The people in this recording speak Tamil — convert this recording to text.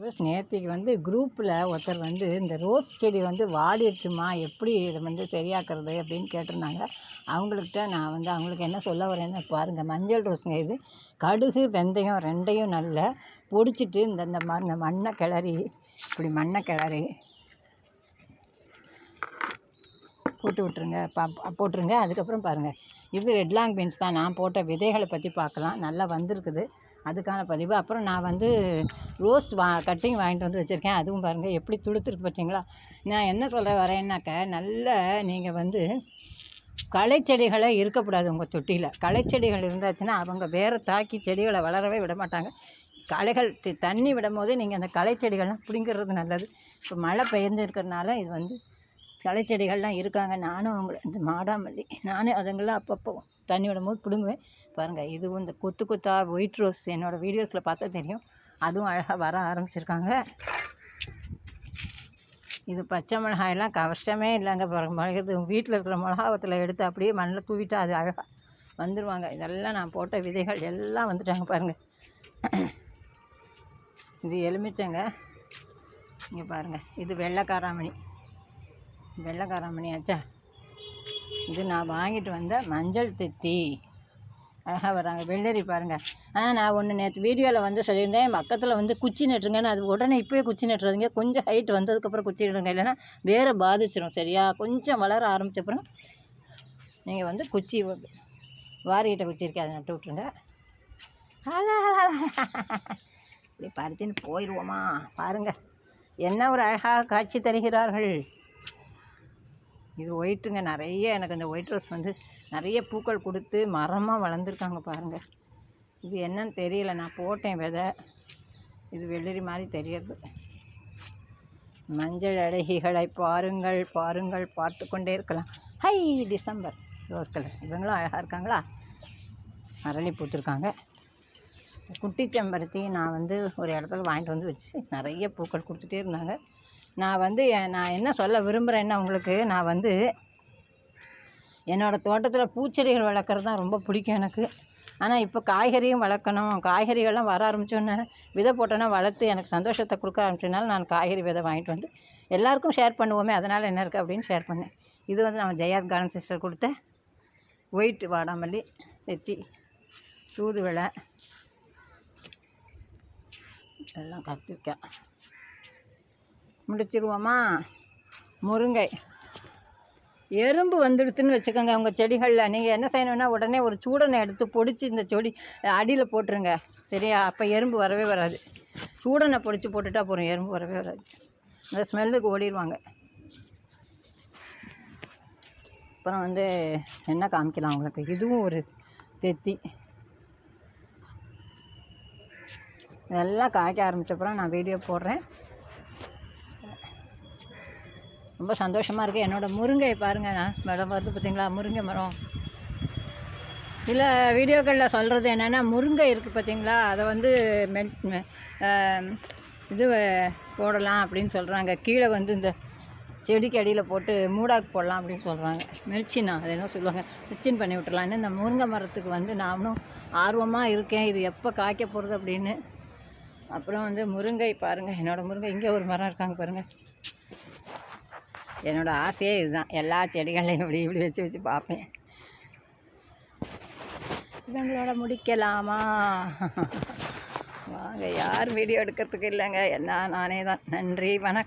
ரோஸ் நேற்றுக்கு வந்து குரூப்பில் ஒருத்தர் வந்து இந்த ரோஸ் செடி வந்து வாடிடுச்சுமா? எப்படி இதை வந்து சரியாக்குறது அப்படின்னு கேட்டிருந்தாங்க. அவங்களுக்கிட்ட நான் வந்து அவங்களுக்கு என்ன சொல்ல வரேன்னு பாருங்கள் மஞ்சள் ரோஸுங்க இது. கடுகு வெந்தயம் ரெண்டையும் நல்லா பொடிச்சிட்டு இந்த இந்த மாதிரி இந்த மண்ணை கிளறி இப்படி மண்ணை கிளறி போட்டு விட்ருங்க பா போட்டுருங்க. அதுக்கப்புறம் பாருங்கள் இது ரெட் லாங் பீன்ஸ் தான். நான் போட்ட விதைகளை பற்றி பார்க்கலாம். நல்லா வந்திருக்குது. அதுக்கான பதிவு. அப்புறம் நான் வந்து ரோஸ் வா கட்டிங் வாங்கிட்டு வந்து வச்சுருக்கேன். அதுவும் பாருங்கள் எப்படி துளுத்துருக்கு பார்த்தீங்களா நான் என்ன சொல்ல வரேன்னாக்க நல்ல நீங்கள் வந்து களைச்செடிகளே இருக்கக்கூடாது உங்கள் தொட்டியில். களைச்செடிகள் இருந்தாச்சுன்னா அவங்க வேற தாக்கி செடிகளை வளரவே விட மாட்டாங்க. களைகள் தண்ணி விடும்போது நீங்கள் அந்த களைச்செடிகள்லாம் பிடுங்கிறது நல்லது. இப்போ மழை பெய்ஞ்சிருக்கிறதுனால இது வந்து களைச்செடிகள்லாம் இருக்காங்க. நானும் அவங்கள இந்த மாடாமல்லி நானே அதுங்களாம் அப்பப்போ தண்ணி விடும்போது பிடுங்குவேன். பாருங்கள் இதுவும் இந்த கொத்து கொத்தா ஒயிட் ரோஸ் என்னோடய வீடியோஸில் பார்த்தா தெரியும். அதுவும் அழகாக வர ஆரம்பிச்சிருக்காங்க. இது பச்சை மிளகாயெல்லாம் கஷ்டமே இல்லைங்க பாருங்க. மிளகு வீட்டில் இருக்கிற மிளகாவத்தில் எடுத்து அப்படியே மண்ணில் தூவிட்டா அது அழகாக வந்துடுவாங்க இதெல்லாம் நான் போட்ட விதைகள் எல்லாம் வந்துட்டாங்க பாருங்கள் இது எலுமிச்சங்க. இங்கே பாருங்கள் இது வெள்ளைக்காராமணி. வெள்ளைக்காரன் ஆச்சா இது நான் வாங்கிட்டு வந்த மஞ்சள் தித்தி. அழகாக வராங்க வெள்ளரி பாருங்கள் ஆனால் நான் ஒன்று நேற்று வீடியோவில் வந்து சொல்லியிருந்தேன் பக்கத்தில் வந்து குச்சி நட்டுருங்கன்னு. அது உடனே இப்போயே குச்சி நட்டுறதுங்க. கொஞ்சம் ஹைட் வந்ததுக்கப்புறம் குச்சி நடுங்க. இல்லைன்னா வேறு பாதிச்சிடும் சரியா? கொஞ்சம் வளர ஆரம்பிச்ச அப்புறம் நீங்கள் வந்து குச்சி வாரிக்கிட்ட வாரிகிட்ட குச்சி இருக்கே அதை நட்டு விட்ருங்க இப்படி பறிச்சுன்னு போயிடுவோமா பாருங்கள் என்ன ஒரு அழகாக காட்சி தருகிறார்கள் இது ஒயிட்டுங்க. நிறைய எனக்கு இந்த ஒயிட் ரோஸ் வந்து நிறைய பூக்கள் கொடுத்து மரமாக வளர்ந்துருக்காங்க பாருங்கள் இது என்னன்னு தெரியல. நான் போட்டேன் விதை. இது வெள்ளரி மாதிரி தெரியுது. மஞ்சள் அழகிகளை பாருங்கள் பாருங்கள் பார்த்து கொண்டே இருக்கலாம். Hi December. Rose colour. இவங்களும் அழகாக இருக்காங்களா? அரளி பூத்துருக்காங்க. குட்டி செம்பருத்தி நான் வந்து ஒரு இடத்துல வாங்கிட்டு வந்து வச்சு நிறைய பூக்கள் கொடுத்துட்டே இருந்தாங்க. நான் வந்து நான் என்ன சொல்ல விரும்புகிறேன்னா உங்களுக்கு நான் வந்து என்னோடய தோட்டத்தில் பூச்செடிகள் வளர்க்குறது தான் ரொம்ப பிடிக்கும் எனக்கு. ஆனால் இப்போ காய்கறியும் வளர்க்கணும். காய்கறிகள்லாம் வர ஆரம்பித்தோன்னே விதை போட்டோன்னா வளர்த்து எனக்கு சந்தோஷத்தை கொடுக்க ஆரம்பிச்சதுனால நான் காய்கறி விதை வாங்கிட்டு வந்து எல்லாருக்கும் ஷேர் பண்ணுவோமே அதனால் என்ன இருக்குது அப்படின்னு ஷேர் பண்ணேன். இது வந்து நம்ம ஜெயாத் கார்டன் சிஸ்டர் கொடுத்த ஒயிட் வாடாமல்லி செத்தி தூதுவளை எல்லாம் கத்திரிக்காய். முடிச்சிருவோமா? முருங்கை. எறும்பு வந்துடுத்துன்னு வச்சுக்கோங்க. உங்கள் செடிகளில். நீங்கள் என்ன செய்யணும்னா உடனே ஒரு சூடனை எடுத்து பொடிச்சு இந்த செடி அடியில் போட்டுருங்க. சரியா? அப்போ எறும்பு வரவே வராது. சூடனை பொடிச்சு போட்டுட்டா போகிறோம் எறும்பு வரவே வராது. அந்த ஸ்மெல்லுக்கு ஓடிடுவாங்க அப்புறம் வந்து என்ன காமிக்கலாம் உங்களுக்கு? இதுவும் ஒரு தெத்தி. இதெல்லாம் காய்க்க ஆரம்பித்தப்பறம் நான் வீடியோ போடுறேன். ரொம்ப சந்தோஷமாக இருக்குது என்னோடய முருங்கை பாருங்கள் நான் மரம் வருது பார்த்தீங்களா முருங்கை மரம். சில வீடியோக்களில் சொல்கிறது என்னென்னா முருங்கை இருக்குது பார்த்தீங்களா அதை வந்து மென் இது போடலாம் அப்படின்னு சொல்கிறாங்க கீழே வந்து இந்த செடிக்கு அடியில் போட்டு மூடாக்கு போடலாம் அப்படின்னு சொல்கிறாங்க மெல்ச்சினா அது என்ன சொல்லுவாங்க? மிர்ச்சின் பண்ணி விட்டுறலான்னு. இந்த முருங்கை மரத்துக்கு வந்து நானும் ஆர்வமாக இருக்கேன். இது எப்போ காய்க்க போகிறது அப்படின்னு. அப்புறம் வந்து முருங்கை பாருங்கள் என்னோடய முருங்கை இங்கே ஒரு மரம் இருக்காங்க பாருங்கள் என்னோட ஆசையே இதுதான். எல்லா செடிகளையும் இப்படி இப்படி வச்சு வச்சு பார்ப்பேன். இவங்களோட முடிக்கலாமா? வாங்க யார் வீடியோ எடுக்கிறதுக்கு இல்லைங்க. என்ன நானே தான் நன்றி வணக்கம்.